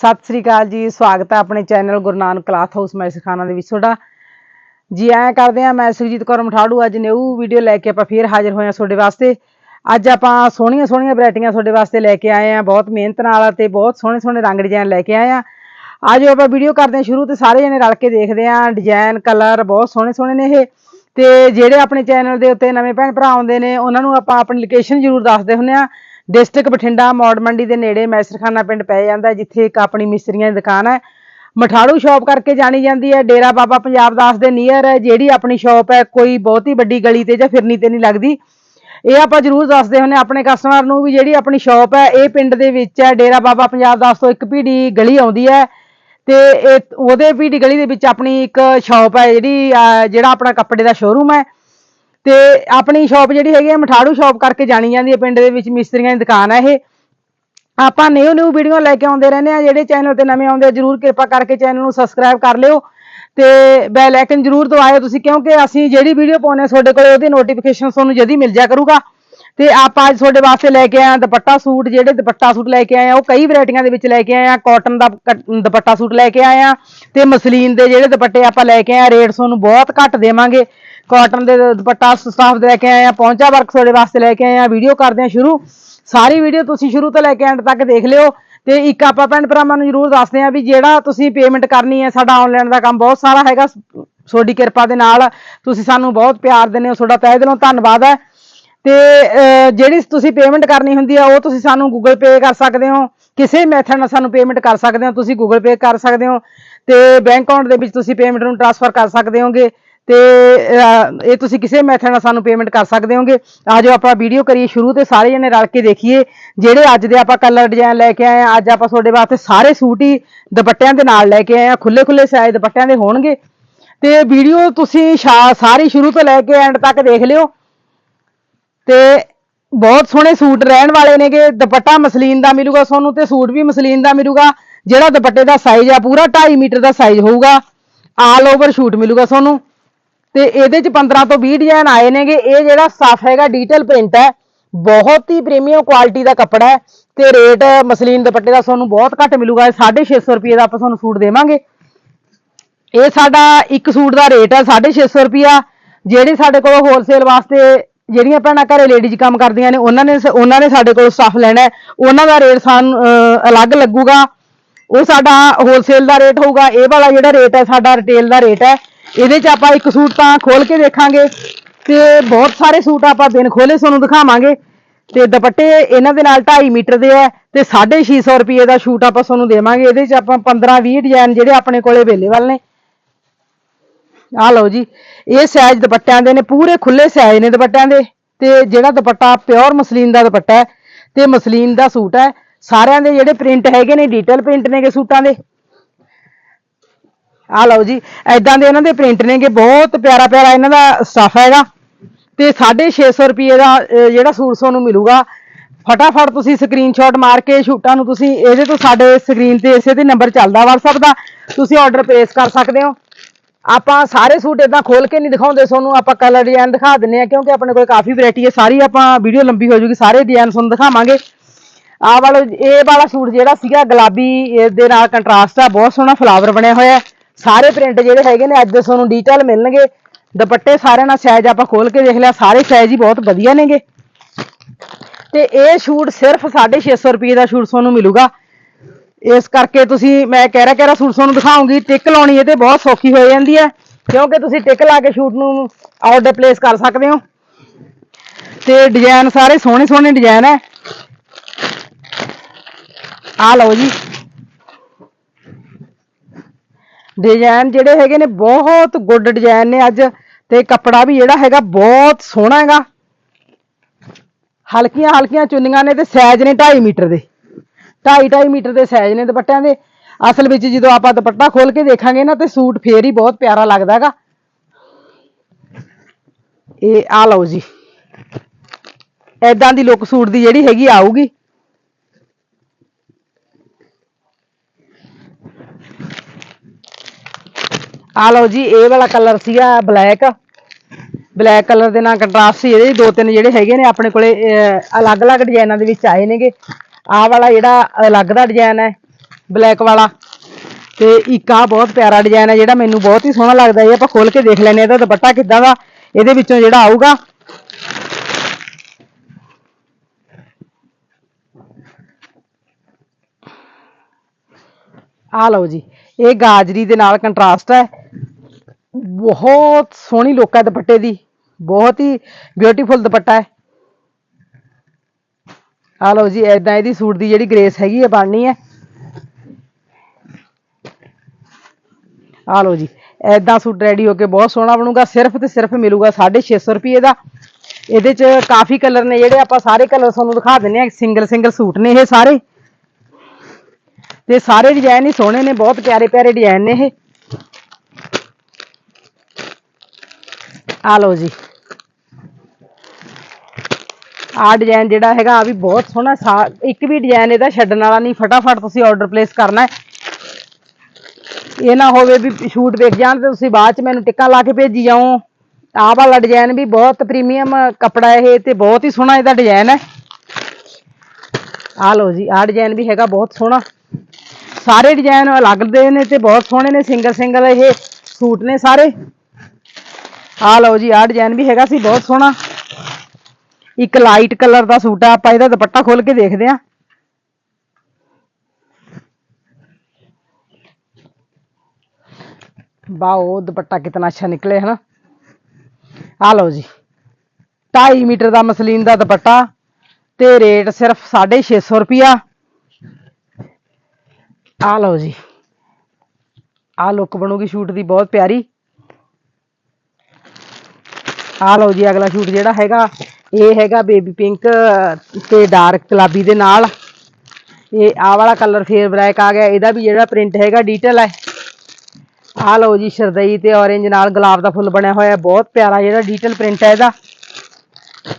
ਸਤਿ ਸ੍ਰੀ ਅਕਾਲ ਜੀ, ਸਵਾਗਤ ਹੈ ਆਪਣੇ channel Guru Nanak cloth house ਮੈਸਖਾਨਾ ਦੇ ਵਿੱਚ ਤੁਹਾਡਾ। ਜੀ, ਐਂ ਕਰਦੇ ਆ ਮੈਂ ਸੁਖਜੀਤ ਕੌਰ ਮਠਾੜੂ, ਅੱਜ ਨਿਊ ਵੀਡੀਓ ਲੈ ਕੇ ਆਪਾਂ ਫੇਰ ਹਾਜ਼ਰ ਹੋਏ ਆ ਤੁਹਾਡੇ ਵਾਸਤੇ। ਅੱਜ ਆਪਾਂ ਸੋਹਣੀਆਂ ਸੋਹਣੀਆਂ ਵੈਰਾਈਟੀਆਂ ਤੁਹਾਡੇ ਵਾਸਤੇ ਲੈ ਕੇ ਆਏ ਆ ਬਹੁਤ ਮਿਹਨਤ ਨਾਲ ਤੇ ਬਹੁਤ ਸੋਹਣੇ ਸੋਹਣੇ ਰੰਗ ਡਿਜ਼ਾਈਨ ਲੈ ਕੇ ਆਏ ਆ ਅੱਜ ਆਪਾਂ ਵੀਡੀਓ ਕਰਦੇ ਆ ਸ਼ੁਰੂ ਤੇ ਸਾਰੇ ਜਣੇ ਰਲ ਕੇ ਦੇਖਦੇ ਆ ਡਿਜ਼ਾਈਨ ਕਲਰ ਬਹੁਤ ਸੋਹਣੇ ਸੋਹਣੇ ਨੇ ਇਹ। ਤੇ ਜਿਹੜੇ ਆਪਣੇ ਚੈਨਲ ਦੇ ਉੱਤੇ ਨਵੇਂ ਭੈਣ ਭਰਾ ਆਉਂਦੇ ਨੇ, ਉਹਨਾਂ ਨੂੰ ਆਪਾਂ ਆਪਣੀ ਲੋਕੇਸ਼ਨ ਜ਼ਰੂਰ ਦੱਸਦੇ ਹੁੰਦੇ ਆ ਡਿਸਟ੍ਰਿਕਟ ਬਠਿੰਡਾ, ਮੌੜ ਮੰਡੀ ਦੇ ਨੇੜੇ ਮੈਸਰਖਾਨਾ ਪਿੰਡ ਪੈ ਜਾਂਦਾ ਜਿੱਥੇ ਇੱਕ ਆਪਣੀ ਮਿਸਤਰੀਆਂ ਦੀ ਦੁਕਾਨ ਹੈ। ਮਠਾੜੂ ਸ਼ਾਪ ਕਰਕੇ ਜਾਣੀ ਜਾਂਦੀ ਹੈ। ਡੇਰਾ ਬਾਬਾ ਪੰਜਾਬ ਦਾਸ ਦੇ ਨੀਅਰ ਹੈ, ਜਿਹੜੀ ਆਪਣੀ ਸ਼ਾਪ ਹੈ, ਕੋਈ ਬਹੁਤੀ ਵੱਡੀ ਗਲੀ ਤੇ ਜਾਂ ਫਿਰਨੀ ਤੇ ਨਹੀਂ ਲੱਗਦੀ। ਇਹ ਆਪਾਂ ਜਰੂਰ ਦੱਸਦੇ ਹੁੰਨੇ ਆਪਣੇ ਕਸਟਮਰ ਨੂੰ ਵੀ ਜਿਹੜੀ ਆਪਣੀ ਸ਼ਾਪ ਹੈ, ਇਹ ਪਿੰਡ ਦੇ ਵਿੱਚ ਹੈ। ਡੇਰਾ ਬਾਬਾ ਪੰਜਾਬ ਦਾਸ ਤੋਂ ਇੱਕ ਪੀੜੀ ਗਲੀ ਆਉਂਦੀ ਹੈ ਤੇ ਇਹ ਉਹਦੇ ਪੀੜੀ ਗਲੀ ਦੇ ਵਿੱਚ ਆਪਣੀ ਇੱਕ ਸ਼ਾਪ ਹੈ, ਜਿਹੜੀ ਜਿਹੜਾ ਆਪਣਾ ਕੱਪੜੇ ਦਾ ਸ਼ੋਰੂਮ ਹੈ। ਤੇ ਆਪਣੀ ਸ਼ਾਪ ਜਿਹੜੀ ਹੈਗੀ ਹੈ ਮਠਾੜੂ ਸ਼ਾਪ ਕਰਕੇ ਜਾਣੀ ਜਾਂਦੀ ਹੈ ਪਿੰਡ ਦੇ ਵਿੱਚ, ਮਿਸਤਰੀਆਂ ਦੀ ਦੁਕਾਨ ਹੈ ਇਹ। ਆਪਾਂ ਨਿਊ ਨਿਊ ਵੀਡੀਓ ਲੈ ਕੇ ਆਉਂਦੇ ਰਹਿੰਦੇ ਆ, ਜਿਹੜੇ ਚੈਨਲ ਤੇ ਨਵੇਂ ਆਉਂਦੇ ਆ, ਜਰੂਰ ਕਿਰਪਾ ਕਰਕੇ ਚੈਨਲ ਨੂੰ ਸਬਸਕ੍ਰਾਈਬ ਕਰ ਲਿਓ ਤੇ ਬੈਲ ਆਈਕਨ ਜਰੂਰ ਦਬਾਇਓ ਤੁਸੀਂ, ਕਿਉਂਕਿ ਅਸੀਂ ਜਿਹੜੀ ਵੀਡੀਓ ਪਾਉਨੇ ਆ, ਤੁਹਾਡੇ ਕੋਲ ਉਹਦੀ ਨੋਟੀਫਿਕੇਸ਼ਨ ਤੁਹਾਨੂੰ ਜਦੀ ਮਿਲ ਜਾ ਕਰੂਗਾ। ਤੇ ਆਪਾਂ ਅੱਜ ਤੁਹਾਡੇ ਵਾਸਤੇ ਲੈ ਕੇ ਆਏ ਆ ਦੁਪੱਟਾ ਸੂਟ, ਜਿਹੜੇ ਦੁਪੱਟਾ ਸੂਟ ਲੈ ਕੇ ਆਏ ਆ, ਉਹ ਕਈ ਵੈਰਾਈਟੀਆਂ ਦੇ ਵਿੱਚ ਲੈ ਕੇ ਆਏ ਆ ਕਾਟਨ ਦਾ ਕੱਟ- ਦੁਪੱਟਾ ਸੂਟ ਲੈ ਕੇ ਆਏ ਆ, ਤੇ ਮਸਲੀਨ ਦੇ ਜਿਹੜੇ ਦੁਪੱਟੇ ਆਪਾਂ ਲੈ ਕੇ ਆਏ ਆ ਰੇਟ ਤੁਹਾਨੂੰ ਬਹੁਤ ਘੱਟ ਦੇਵਾਂਗੇ। ਕਾਟਨ ਦੇ ਦੁਪੱਟਾ ਸਟਾਫ ਦੇ ਲੈ ਕੇ ਆਏ ਆ, ਪਹੁੰਚਾ ਵਰਕ ਤੁਹਾਡੇ ਵਾਸਤੇ ਲੈ ਕੇ ਆਏ ਆ ਵੀਡੀਓ ਕਰਦੇ ਆ ਸ਼ੁਰੂ। ਸਾਰੀ ਵੀਡੀਓ ਤੁਸੀਂ ਸ਼ੁਰੂ ਤੋਂ ਲੈ ਕੇ ਐਂਡ ਤੱਕ ਦੇਖ ਲਿਓ ਤੇ ਇੱਕ ਆਪਾਂ ਭੈਣ ਭਰਾਵਾਂ ਨੂੰ ਜਰੂਰ ਦੱਸਦੇ ਆ ਵੀ ਜਿਹੜਾ ਤੁਸੀਂ ਪੇਮੈਂਟ ਕਰਨੀ ਹੈ, ਸਾਡਾ ਆਨਲਾਈਨ ਦਾ ਕੰਮ ਬਹੁਤ ਸਾਰਾ ਹੈਗਾ। ਤੁਹਾਡੀ ਕਿਰਪਾ ਦੇ ਨਾਲ ਤੁਸੀਂ ਸਾਨੂੰ ਬਹੁਤ ਪਿਆਰ ਦਿੰਦੇ ਹੋ, ਤੁਹਾਡਾ ਤਹਿ ਦਿਲੋਂ ਧੰਨਵਾਦ ਹੈ। ਤੇ ਜਿਹੜੀ ਤੁਸੀਂ ਪੇਮੈਂਟ ਕਰਨੀ ਹੁੰਦੀ ਆ, ਉਹ ਤੁਸੀਂ ਸਾਨੂੰ ਗੂਗਲ ਪੇ ਕਰ ਸਕਦੇ ਹੋ। ਕਿਸੇ ਮੈਥਡ ਨਾਲ ਸਾਨੂੰ ਪੇਮੈਂਟ ਕਰ ਸਕਦੇ ਹੋ, ਤੁਸੀਂ ਗੂਗਲ ਪੇ ਕਰ ਸਕਦੇ ਹੋ। ਤੇ ਬੈਂਕ ਅਕਾਊਂਟ ਦੇ ਵਿੱਚ ਤੁਸੀਂ ਪੇਮੈਂਟ ਨੂੰ ਟ੍ਰਾਂਸਫਰ ਕਰ ਸਕਦੇ ਹੋਗੇ। ਤੇ ਇਹ ਤੁਸੀਂ ਕਿਸੇ ਮੈਥਡ ਨਾਲ ਸਾਨੂੰ ਪੇਮੈਂਟ ਕਰ ਸਕਦੇ ਹੋਗੇ। ਆਜੋ ਆਪਾਂ ਵੀਡੀਓ ਕਰੀਏ ਸ਼ੁਰੂ ਤੇ ਸਾਰੇ ਜਣੇ ਰਲ ਕੇ ਦੇਖੀਏ ਜਿਹੜੇ ਅੱਜ ਦੇ ਆਪਾਂ ਕਲਰ ਡਿਜ਼ਾਈਨ ਲੈ ਕੇ ਆਏ ਆ। ਅੱਜ ਆਪਾਂ ਤੁਹਾਡੇ ਵਾਸਤੇ ਸਾਰੇ ਸੂਟ ਹੀ ਦੁਪੱਟਿਆਂ ਦੇ ਨਾਲ ਲੈ ਕੇ ਆਏ ਆ। ਖੁੱਲੇ ਖੁੱਲੇ ਸਾਈਜ਼ ਦੁਪੱਟਿਆਂ ਦੇ ਹੋਣਗੇ। ਤੇ ਵੀਡੀਓ ਤੁਸੀਂ ਸ਼ਾ- ਸਾਰੀ ਸ਼ੁਰੂ ਤੋਂ ਲੈ ਕੇ ਐਂਡ ਤੱਕ ਦੇਖ ਲਿਓ। ਤੇ ਬਹੁਤ ਸੋਹਣੇ ਸੂਟ ਰਹਿਣ ਵਾਲੇ ਨੇਗੇ। ਦੁਪੱਟਾ ਮਸਲੀਨ ਦਾ ਮਿਲੂਗਾ ਤੁਹਾਨੂੰ ਤੇ ਸੂਟ ਵੀ ਮਸਲੀਨ ਦਾ ਮਿਲੂਗਾ। ਜਿਹੜਾ ਦੁਪੱਟੇ ਦਾ ਸਾਈਜ਼ ਆ, ਪੂਰਾ 2.5 ਮੀਟਰ ਦਾ ਸਾਈਜ਼ ਹੋਊਗਾ। ਆਲ ਓਵਰ ਸ਼ੂਟ ਮਿਲੂਗਾ ਤੁਹਾਨੂੰ। ਤੇ ਇਹਦੇ ਚ 15 ਤੋਂ 20 ਡਿਜ਼ਾਈਨ ਆਏ ਨੇਗੇ। ਇਹ ਜਿਹੜਾ ਸਟਫ ਹੈਗਾ ਡਿਟੇਲ ਪ੍ਰਿੰਟ ਹੈ, ਬਹੁਤ ਹੀ ਪ੍ਰੀਮੀਅਮ ਕੁਆਲਿਟੀ ਦਾ ਕੱਪੜਾ ਹੈ ਤੇ ਰੇਟ ਮਸਲੀਨ ਦੁਪੱਟੇ ਦਾ ਤੁਹਾਨੂੰ ਬਹੁਤ ਘੱਟ ਮਿਲੂਗਾ। 650 ਰੁਪਏ ਦਾ ਆਪਾਂ ਤੁਹਾਨੂੰ ਸੂਟ ਦੇਵਾਂਗੇ। ਇਹ ਸਾਡਾ ਇੱਕ ਸੂਟ ਦਾ ਰੇਟ ਹੈ 650 ਰੁਪਿਆ ਜਿਹੜੇ ਸਾਡੇ ਕੋਲ ਹੋਲਸੇਲ ਵਾਸਤੇ ਜਿਹੜੀਆਂ ਭੈਣਾਂ ਘਰੇ ਲੇਡੀਜ਼ ਕੰਮ ਕਰਦੀਆਂ ਨੇ, ਉਹਨਾਂ ਨੇ ਉਹਨਾਂ ਨੇ ਸਾਡੇ ਕੋਲ ਸਟਾਫ ਲੈਣਾ ਉਹਨਾਂ ਦਾ ਰੇਟ ਸਾਨੂੰ ਅਲੱਗ ਲੱਗੂਗਾ। ਉਹ ਸਾਡਾ ਹੋਲਸੇਲ ਦਾ ਰੇਟ ਹੋਊਗਾ। ਇਹ ਵਾਲਾ ਜਿਹੜਾ ਰੇਟ ਹੈ, ਸਾਡਾ ਰਿਟੇਲ ਦਾ ਰੇਟ ਹੈ। ਇਹਦੇ 'ਚ ਆਪਾਂ ਇੱਕ ਸੂਟ ਤਾਂ ਖੋਲ ਕੇ ਦੇਖਾਂਗੇ ਤੇ ਬਹੁਤ ਸਾਰੇ ਸੂਟ ਆਪਾਂ ਬਿਨ ਖੋਲੇ ਤੁਹਾਨੂੰ ਦਿਖਾਵਾਂਗੇ। ਤੇ ਦੁਪੱਟੇ ਇਹਨਾਂ ਦੇ ਨਾਲ 2.5 ਮੀਟਰ ਦੇ ਹੈ ਤੇ 650 ਰੁਪਏ ਦਾ ਸੂਟ ਆਪਾਂ ਤੁਹਾਨੂੰ ਦੇਵਾਂਗੇ। ਇਹਦੇ 'ਚ ਆਪਾਂ 15 20 ਡਿਜ਼ਾਈਨ ਜਿਹੜੇ ਆਪਣੇ ਕੋਲੇ ਅਵੇਲੇਬਲ ਨੇ। ਆ ਲਓ ਜੀ, ਇਹ ਸਾਈਜ਼ ਦੁਪੱਟਿਆਂ ਦੇ ਨੇ, ਪੂਰੇ ਖੁੱਲੇ ਸਾਈਜ਼ ਨੇ ਦੁਪੱਟਿਆਂ ਦੇ। ਤੇ ਜਿਹੜਾ ਦੁਪੱਟਾ ਪਿਓਰ ਮਸਲੀਨ ਦਾ ਦੁਪੱਟਾ ਹੈ, ਤੇ ਮਸਲੀਨ ਦਾ ਸੂਟ ਹੈ। ਸਾਰਿਆਂ ਦੇ ਜਿਹੜੇ ਪ੍ਰਿੰਟ ਹੈਗੇ ਨੇ ਡੀਟੇਲ ਪ੍ਰਿੰਟ ਨੇਗੇ ਸੂਟਾਂ ਦੇ। ਆ ਲਓ ਜੀ ਐਦਾਂ ਦੇ ਇਹਨਾਂ ਦੇ ਪ੍ਰਿੰਟ ਨੇਗੇ, ਬਹੁਤ ਪਿਆਰਾ ਪਿਆਰਾ ਇਹਨਾਂ ਦਾ ਸਟਫ ਹੈਗਾ। ਤੇ 650 ਰੁਪਏ ਦਾ ਜਿਹੜਾ ਸੂਟ ਤੁਹਾਨੂੰ ਮਿਲੂਗਾ, ਫਟਾਫਟ ਤੁਸੀਂ ਸਕਰੀਨਸ਼ਾਟ ਮਾਰ ਕੇ ਸ਼ੂਟਾਂ ਨੂੰ ਤੁਸੀਂ ਇਹਦੇ ਤੋਂ ਸਾਡੇ ਸਕਰੀਨ ਤੇ ਇਸੇ ਤੇ ਨੰਬਰ ਚੱਲਦਾ WhatsApp ਦਾ, ਤੁਸੀਂ ਆਰਡਰ ਪਲੇਸ ਕਰ ਸਕਦੇ ਹੋ। ਆਪਾਂ ਸਾਰੇ ਸੂਟ ਇਦਾਂ ਖੋਲ ਕੇ ਨਹੀਂ ਦਿਖਾਉਂਦੇ ਤੁਹਾਨੂੰ ਆਪਾਂ ਕਲਰ ਡਿਜ਼ਾਈਨ ਦਿਖਾ ਦਿੰਨੇ ਆ ਕਿਉਂਕਿ ਆਪਣੇ ਕੋਲ ਕਾਫੀ ਵੈਰਾਈਟੀ ਹੈ, ਸਾਰੀ ਆਪਾਂ ਵੀਡੀਓ ਲੰਬੀ ਹੋ ਜੂਗੀ, ਸਾਰੇ ਡਿਜ਼ਾਈਨ ਤੁਹਾਨੂੰ ਦਿਖਾਵਾਂਗੇ। ਆਹ ਵਾਲਾ, ਇਹ ਵਾਲਾ ਸੂਟ ਜਿਹੜਾ ਸੀਗਾ, ਗੁਲਾਬੀ ਦੇ ਨਾਲ ਕੰਟਰਾਸਟ ਆ, ਬਹੁਤ ਸੋਹਣਾ ਫਲਾਵਰ ਬਣਿਆ ਹੋਇਆ ਸਾਰੇ ਪ੍ਰਿੰਟ ਜਿਹੜੇ ਹੈਗੇ ਨੇ, ਅੱਜ ਤੁਹਾਨੂੰ ਡੀਟੇਲ ਮਿਲਣਗੇ। ਦੁਪੱਟੇ ਸਾਰਿਆਂ ਨਾਲ ਸਾਈਜ਼ ਆਪਾਂ ਖੋਲ ਕੇ ਦੇਖ ਲਿਆ, ਸਾਰੇ ਸਾਈਜ਼ ਹੀ ਬਹੁਤ ਵਧੀਆ ਨੇਗੇ। ਤੇ ਇਹ ਸ਼ੂਟ ਸਿਰਫ 650 ਰੁਪਏ ਦਾ ਸ਼ੂਟ ਤੁਹਾਨੂੰ ਮਿਲੂਗਾ। ਇਸ ਕਰਕੇ ਤੁਸੀਂ, ਮੈਂ ਕਹਿ ਰਿਹਾ ਕਹਿ ਸੂਟ ਤੁਹਾਨੂੰ ਦਿਖਾਉਂਗੀ, ਟਿਕ ਲਾਉਣੀ ਇਹ ਤੇ ਬਹੁਤ ਸੌਖੀ ਹੋ ਜਾਂਦੀ ਹੈ, ਕਿਉਂਕਿ ਤੁਸੀਂ ਟਿਕ ਲਾ ਕੇ ਸ਼ੂਟ ਨੂੰ ਆਰਡਰ ਪਲੇਸ ਕਰ ਸਕਦੇ ਹੋ। ਤੇ ਡਿਜ਼ਾਈਨ ਸਾਰੇ ਸੋਹਣੇ ਸੋਹਣੇ ਡਿਜ਼ਾਈਨ ਹੈ। ਆ ਲਓ ਜੀ। ਡਿਜ਼ਾਈਨ ਜਿਹੜੇ ਹੈਗੇ ਨੇ ਬਹੁਤ ਗੁੱਡ ਡਿਜ਼ਾਈਨ ਨੇ ਅੱਜ ਤੇ ਕੱਪੜਾ ਵੀ ਜਿਹੜਾ ਹੈਗਾ ਬਹੁਤ ਸੋਹਣਾ ਹੈਗਾ। ਹਲਕੀਆਂ ਹਲਕੀਆਂ ਚੁੰਨੀਆਂ ਨੇ ਤੇ ਸਾਈਜ਼ ਨੇ 2.5 ਮੀਟਰ ਦੇ। 2.5 2.5 ਮੀਟਰ ਦੇ ਸਾਈਜ਼ ਨੇ ਦੁਪੱਟਿਆਂ ਦੇ। ਅਸਲ ਵਿੱਚ ਜਦੋਂ ਆਪਾਂ ਦੁਪੱਟਾ ਖੋਲ ਕੇ ਦੇਖਾਂਗੇ ਨਾ ਤੇ ਸੂਟ ਫੇਰ ਹੀ ਬਹੁਤ ਪਿਆਰਾ ਲੱਗਦਾ ਹੈਗਾ। ਇਹ ਆ ਲਓ ਜੀ। ਐਦਾਂ ਦੀ ਲੁੱਕ ਸੂਟ ਦੀ ਜਿਹੜੀ ਹੈਗੀ ਆਊਗੀ। ਆ ਲਓ ਜੀ, ਇਹ ਵਾਲਾ ਕਲਰ ਸੀਗਾ ਬਲੈਕ ਬਲੈਕ ਕਲਰ ਦੇ ਨਾਲ ਕੰਟਰਾਸਟ ਸੀ ਇਹਦੇ, ਦੋ ਤਿੰਨ ਜਿਹੜੇ ਹੈਗੇ ਨੇ ਆਪਣੇ ਕੋਲੇ ਅਲੱਗ-ਅਲੱਗ ਡਿਜ਼ਾਈਨਾਂ ਦੇ ਵਿੱਚ ਆਏ ਨੇਗੇ। ਆਹ ਵਾਲਾ ਜਿਹੜਾ ਅਲੱਗ ਦਾ ਡਿਜ਼ਾਈਨ ਹੈ ਬਲੈਕ ਵਾਲਾ। ਤੇ ਇੱਕ ਆ ਬਹੁਤ ਪਿਆਰਾ ਡਿਜ਼ਾਈਨ ਹੈ, ਜਿਹੜਾ ਮੈਨੂੰ ਬਹੁਤ ਹੀ ਸੋਹਣਾ ਲੱਗਦਾ ਇਹ ਆਪਾਂ ਖੋਲ ਕੇ ਦੇਖ ਲੈਨੇ ਇਹਦਾ ਦੁਪੱਟਾ ਕਿੱਦਾਂ ਦਾ, ਇਹਦੇ ਵਿੱਚੋਂ ਜਿਹੜਾ ਆਊਗਾ। ਆ ਲਓ ਜੀ, ਇਹ ਗਾਜਰੀ ਦੇ ਨਾਲ ਕੰਟਰਾਸਟ ਹੈ। ਬਹੁਤ ਸੋਹਣੀ ਲੁੱਕ ਹੈ ਦੁਪੱਟੇ ਦੀ। ਬਹੁਤ ਹੀ ਬਿਊਟੀਫੁਲ ਦੁਪੱਟਾ ਹੈ। ਆ ਲਓ ਜੀ ਐਦਾਂ ਇਹਦੀ ਸੂਟ ਦੀ ਜਿਹੜੀ ਗ੍ਰੇਸ ਹੈਗੀ ਹੈ ਬਣਨੀ ਹੈ। ਆ ਲਓ ਜੀ ਐਦਾਂ ਸੂਟ ਰੈਡੀ ਹੋ ਕੇ ਬਹੁਤ ਸੋਹਣਾ ਬਣੂਗਾ। ਸਿਰਫ ਤੇ ਸਿਰਫ ਮਿਲੂਗਾ 650 ਰੁਪਏ ਦਾ। ਇਹਦੇ ਚ ਕਾਫੀ ਕਲਰ ਨੇ ਜਿਹੜੇ ਆਪਾਂ ਸਾਰੇ ਕਲਰ ਤੁਹਾਨੂੰ ਦਿਖਾ ਦਿੰਨੇ ਆ ਸਿੰਗਲ ਸਿੰਗਲ ਸੂਟ ਨੇ ਇਹ ਸਾਰੇ। ਤੇ ਸਾਰੇ ਡਿਜ਼ਾਈਨ ਹੀ ਸੋਹਣੇ ਨੇ, ਬਹੁਤ ਪਿਆਰੇ ਪਿਆਰੇ ਡਿਜ਼ਾਈਨ ਨੇ ਇਹ। ਆ ਲਓ ਜੀ। ਆ ਡਿਜ਼ਾਈਨ ਜਿਹੜਾ ਹੈਗਾ ਆ ਵੀ ਬਹੁਤ ਸੋਹਣਾ ਸਾ- ਇੱਕ ਵੀ ਡਿਜ਼ਾਈਨ ਇਹਦਾ ਛੱਡਣ ਵਾਲਾ ਨਹੀਂ। ਫਟਾਫਟ ਤੁਸੀਂ ਆਰਡਰ ਪਲੇਸ ਕਰਨਾ ਹੈ। ਇਹ ਨਾ ਹੋਵੇ ਵੀ ਸ਼ੂਟ ਵੇਖ ਜਾਣ ਤੇ ਤੁਸੀਂ ਬਾਅਦ ਚ ਮੈਨੂੰ ਟਿੱਕਾ ਲਾ ਕੇ ਭੇਜੀ ਜਾਓ। ਆਹ ਵਾਲਾ ਡਿਜ਼ਾਈਨ ਵੀ ਬਹੁਤ ਪ੍ਰੀਮੀਅਮ ਕੱਪੜਾ ਇਹ ਤੇ ਬਹੁਤ ਹੀ ਸੋਹਣਾ ਇਹਦਾ ਡਿਜ਼ਾਈਨ ਹੈ। ਆ ਲਓ ਜੀ, ਆਹ ਡਿਜ਼ਾਈਨ ਵੀ ਹੈਗਾ ਬਹੁਤ ਸੋਹਣਾ। ਸਾਰੇ ਡਿਜ਼ਾਈਨ ਅਲੱਗ ਦੇ ਨੇ ਤੇ ਬਹੁਤ ਸੋਹਣੇ ਨੇ ਸਿੰਗਲ ਸਿੰਗਲ ਇਹ ਸੂਟ ਨੇ ਸਾਰੇ। ਆ ਲਓ ਜੀ, ਆਹ ਡਿਜ਼ਾਈਨ ਵੀ ਹੈਗਾ ਸੀ, ਬਹੁਤ ਸੋਹਣਾ। ਇੱਕ ਲਾਈਟ ਕਲਰ ਦਾ ਸੂਟ ਆ, ਆਪਾਂ ਇਹਦਾ ਦੁਪੱਟਾ ਖੋਲ ਕੇ ਦੇਖਦੇ ਆਂ ਵਾਓ ਦੁਪੱਟਾ ਕਿਤਨਾ ਅੱਛਾ ਨਿਕਲੇ ਹੈ ਨਾ ਆ ਲਓ ਜੀ 2.5 ਮੀਟਰ ਦਾ ਮਸਲੀਨ ਦਾ ਦੁਪੱਟਾ, ਤੇ ਰੇਟ ਸਿਰਫ 650 ਰੁਪਿਆ ਆ ਲਓ ਜੀ ਆ ਲੁੱਕ ਬਣੂਗੀ ਸ਼ੂਟ ਦੀ, ਬਹੁਤ ਪਿਆਰੀ। ਆ ਲਓ ਜੀ, ਅਗਲਾ ਸ਼ੂਟ ਜਿਹੜਾ ਹੈਗਾ, ਇਹ ਹੈਗਾ ਬੇਬੀ ਪਿੰਕ ਤੇ ਡਾਰਕ ਗੁਲਾਬੀ ਦੇ ਨਾਲ। ਇਹ ਆ ਵਾਲਾ ਕਲਰ ਫੇਰ ਬਲੈਕ ਆ ਗਿਆ, ਇਹਦਾ ਵੀ ਜਿਹੜਾ ਪ੍ਰਿੰਟ ਹੈਗਾ ਡਿਟੇਲ ਹੈ। ਆ ਲਓ ਜੀ, ਸ਼ਰਦਈ ਤੇ orange ਨਾਲ ਗੁਲਾਬ ਦਾ ਫੁੱਲ ਬਣਿਆ ਹੋਇਆ, ਬਹੁਤ ਪਿਆਰਾ ਜਿਹੜਾ ਡਿਟੇਲ ਪ੍ਰਿੰਟ ਹੈ ਇਹਦਾ।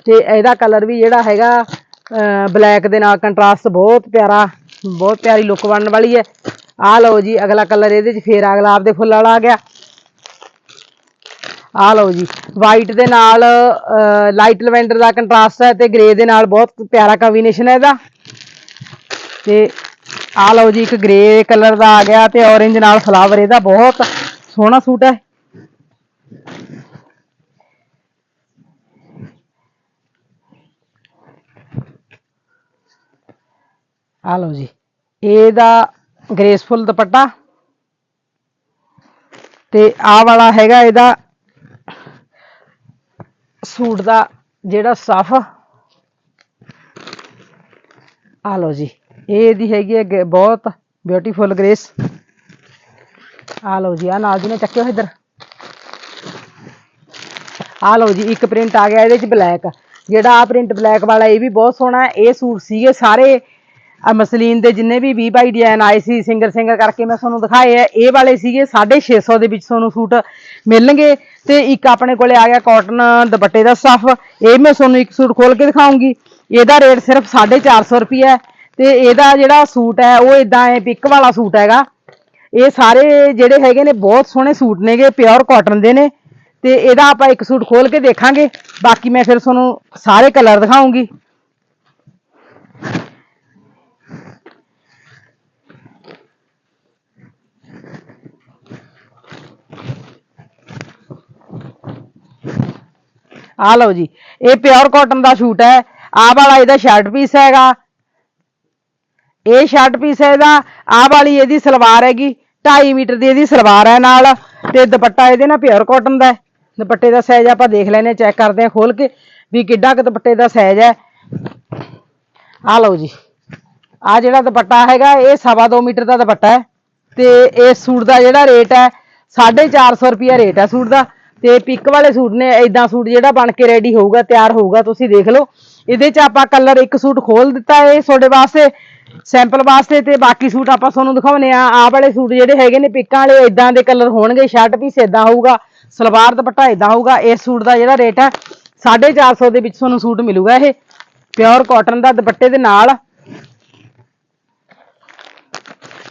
ਤੇ ਇਹਦਾ ਕਲਰ ਵੀ ਜਿਹੜਾ ਹੈਗਾ ਬਲੈਕ ਦੇ ਨਾਲ ਕੰਟਰਾਸਟ ਬਹੁਤ ਪਿਆਰਾ, ਬਹੁਤ ਪਿਆਰੀ ਲੁੱਕ ਬਣਨ ਵਾਲੀ ਹੈ। ਆ ਲਓ ਜੀ, ਅਗਲਾ ਕਲਰ ਇਹਦੇ ਚ ਫੇਰ ਆ ਗੁਲਾਬ ਦੇ ਫੁੱਲ ਵਾਲਾ ਆ ਗਿਆ। ਆ ਲਓ ਜੀ ਵਾਈਟ ਦੇ ਨਾਲ ਲਾਈਟ ਲਵੈਂਡਰ ਦਾ ਕੰਟਰਾਸਟ ਹੈ ਤੇ ਗ੍ਰੇ ਦੇ ਨਾਲ ਬਹੁਤ ਪਿਆਰਾ ਕੰਬੀਨੇਸ਼ਨ ਹੈ ਇਹਦਾ। ਤੇ ਆ ਲਓ ਜੀ, ਇੱਕ ਗ੍ਰੇ ਕਲਰ ਦਾ ਆ ਗਿਆ ਤੇ orange ਨਾਲ ਫਲਾਵਰ ਇਹਦਾ ਬਹੁਤ ਸੋਹਣਾ ਸੂਟ ਹੈ। ਆ ਲਓ ਜੀ, ਇਹਦਾ ਗ੍ਰੇਸਫੁਲ ਦੁਪੱਟਾ। ਤੇ ਆ ਵਾਲਾ ਹੈਗਾ ਇਹਦਾ ਸੂਟ ਦਾ ਜਿਹੜਾ ਸਟਫ ਆ। ਲਓ ਜੀ, ਇਹ ਇਹਦੀ ਹੈਗੀ ਹੈ ਬਹੁਤ ਬਿਊਟੀਫੁਲ ਗ੍ਰੇਸ ਆ ਲਓ ਜੀ ਆ ਨਾਲ ਦੀ ਨੇ ਚੱਕਿਓ ਇੱਧਰ। ਆ ਲਓ ਜੀ, ਇੱਕ ਪ੍ਰਿੰਟ ਆ ਗਿਆ, ਇਹਦੇ ਚ ਬਲੈਕ ਜਿਹੜਾ ਆ ਪ੍ਰਿੰਟ ਬਲੈਕ ਵਾਲਾ, ਇਹ ਵੀ ਬਹੁਤ ਸੋਹਣਾ ਇਹ ਸੂਟ ਸੀਗੇ ਸਾਰੇ ਆ ਮਸਲੀਨ ਦੇ ਜਿੰਨੇ ਵੀ 20 ਬਾਈ ਡਿਜ਼ਾਈਨ ਆਏ ਸੀ ਸਿੰਗਰ ਸਿੰਗਰ ਕਰਕੇ ਮੈਂ ਤੁਹਾਨੂੰ ਦਿਖਾਏ ਆ। ਇਹ ਵਾਲੇ ਸੀਗੇ 650 ਦੇ ਵਿੱਚ ਤੁਹਾਨੂੰ ਸੂਟ ਮਿਲਣਗੇ। ਤੇ ਇੱਕ ਆਪਣੇ ਕੋਲੇ ਆ ਗਿਆ ਕਾਟਨ ਦੁਪੱਟੇ ਦਾ ਸਟਫ ਇਹ ਮੈਂ ਤੁਹਾਨੂੰ ਇੱਕ ਸੂਟ ਖੋਲ ਕੇ ਦਿਖਾਉਂਗੀ। ਇਹਦਾ ਰੇਟ ਸਿਰਫ 450 ਰੁਪਏ ਹੈ। ਤੇ ਇਹਦਾ ਜਿਹੜਾ ਸੂਟ ਹੈ, ਉਹ ਇਦਾਂ ਹੈ ਪਿੱਕ ਵਾਲਾ ਸੂਟ ਹੈਗਾ। ਇਹ ਸਾਰੇ ਜਿਹੜੇ ਹੈਗੇ ਨੇ, ਬਹੁਤ ਸੋਹਣੇ ਸੂਟ ਨੇਗੇ ਪਿਓਰ ਕਾਟਨ ਦੇ ਨੇ। ਤੇ ਇਹਦਾ ਆਪਾਂ ਇੱਕ ਸੂਟ ਖੋਲ ਕੇ ਦੇਖਾਂਗੇ। ਬਾਕੀ ਮੈਂ ਫਿਰ ਤੁਹਾਨੂੰ ਸਾਰੇ ਕਲਰ ਦਿਖਾਉਂਗੀ। ਆ ਲਓ ਜੀ, ਇਹ ਪਿਓਰ ਕਾਟਨ ਦਾ ਸੂਟ ਹੈ, ਆਹ ਵਾਲਾ ਇਹਦਾ ਸ਼ਰਟ ਪੀਸ ਹੈਗਾ। ਇਹ ਸ਼ਰਟ ਪੀਸ ਹੈ ਇਹਦਾ, ਆਹ ਵਾਲੀ ਇਹਦੀ ਸਲਵਾਰ ਹੈਗੀ 2.5 ਮੀਟਰ ਦੀ ਇਹਦੀ ਸਲਵਾਰ ਹੈ ਨਾਲ, ਤੇ ਦੁਪੱਟਾ ਇਹਦੇ ਨਾਲ ਪਿਓਰ ਕਾਟਨ ਦਾ ਦੁਪੱਟੇ ਦਾ ਸਾਈਜ਼ ਆਪਾਂ ਦੇਖ ਲੈਨੇ ਚੈੱਕ ਕਰਦੇ ਹਾਂ ਖੋਲ ਕੇ ਵੀ ਕਿੱਡਾ ਕੁ ਦੁਪੱਟੇ ਦਾ ਸਾਈਜ਼ ਹੈ। ਆ ਲਓ ਜੀ ਆ ਜਿਹੜਾ ਦੁਪੱਟਾ ਹੈਗਾ, ਇਹ ਸਵਾ ਦੋ ਮੀਟਰ ਦਾ ਦੁਪੱਟਾ ਹੈ, ਤੇ ਇਹ ਸੂਟ ਦਾ ਜਿਹੜਾ ਰੇਟ ਹੈ 450 ਰੁਪਿਆ ਰੇਟ ਹੈ ਸੂਟ ਦਾ। ਤੇ ਪਿੱਕ ਵਾਲੇ ਸੂਟ ਨੇ ਇਦਾਂ ਸੂਟ ਜਿਹੜਾ ਬਣ ਕੇ ਰੈਡੀ ਹੋਊਗਾ, ਤਿਆਰ ਹੋਊਗਾ, ਤੁਸੀਂ ਦੇਖ ਲਓ। ਇਹਦੇ ਚ ਆਪਾਂ ਕਲਰ ਇੱਕ ਸੂਟ ਖੋਲ ਦਿੱਤਾ ਹੈ ਤੁਹਾਡੇ ਵਾਸਤੇ ਸੈਂਪਲ ਵਾਸਤੇ ਤੇ ਬਾਕੀ ਸੂਟ ਆਪਾਂ ਤੁਹਾਨੂੰ ਦਿਖਾਉਨੇ ਆ ਆਹ ਵਾਲੇ ਸੂਟ ਜਿਹੜੇ ਹੈਗੇ ਨੇ ਪਿੱਕਾਂ ਵਾਲੇ ਇਦਾਂ ਦੇ ਕਲਰ ਹੋਣਗੇ ਸ਼ਰਟ ਪੀਸ ਇਦਾਂ ਹੋਊਗਾ, ਸਲਵਾਰ ਦੁਪੱਟਾ ਇਦਾਂ ਹੋਊਗਾ। ਇਸ ਸੂਟ ਦਾ ਜਿਹੜਾ ਰੇਟ ਹੈ 450 ਦੇ ਵਿੱਚ ਤੁਹਾਨੂੰ ਸੂਟ ਮਿਲੂਗਾ ਇਹ। ਪਿਓਰ ਕਾਟਨ ਦਾ ਦੁਪੱਟੇ ਦੇ ਨਾਲ।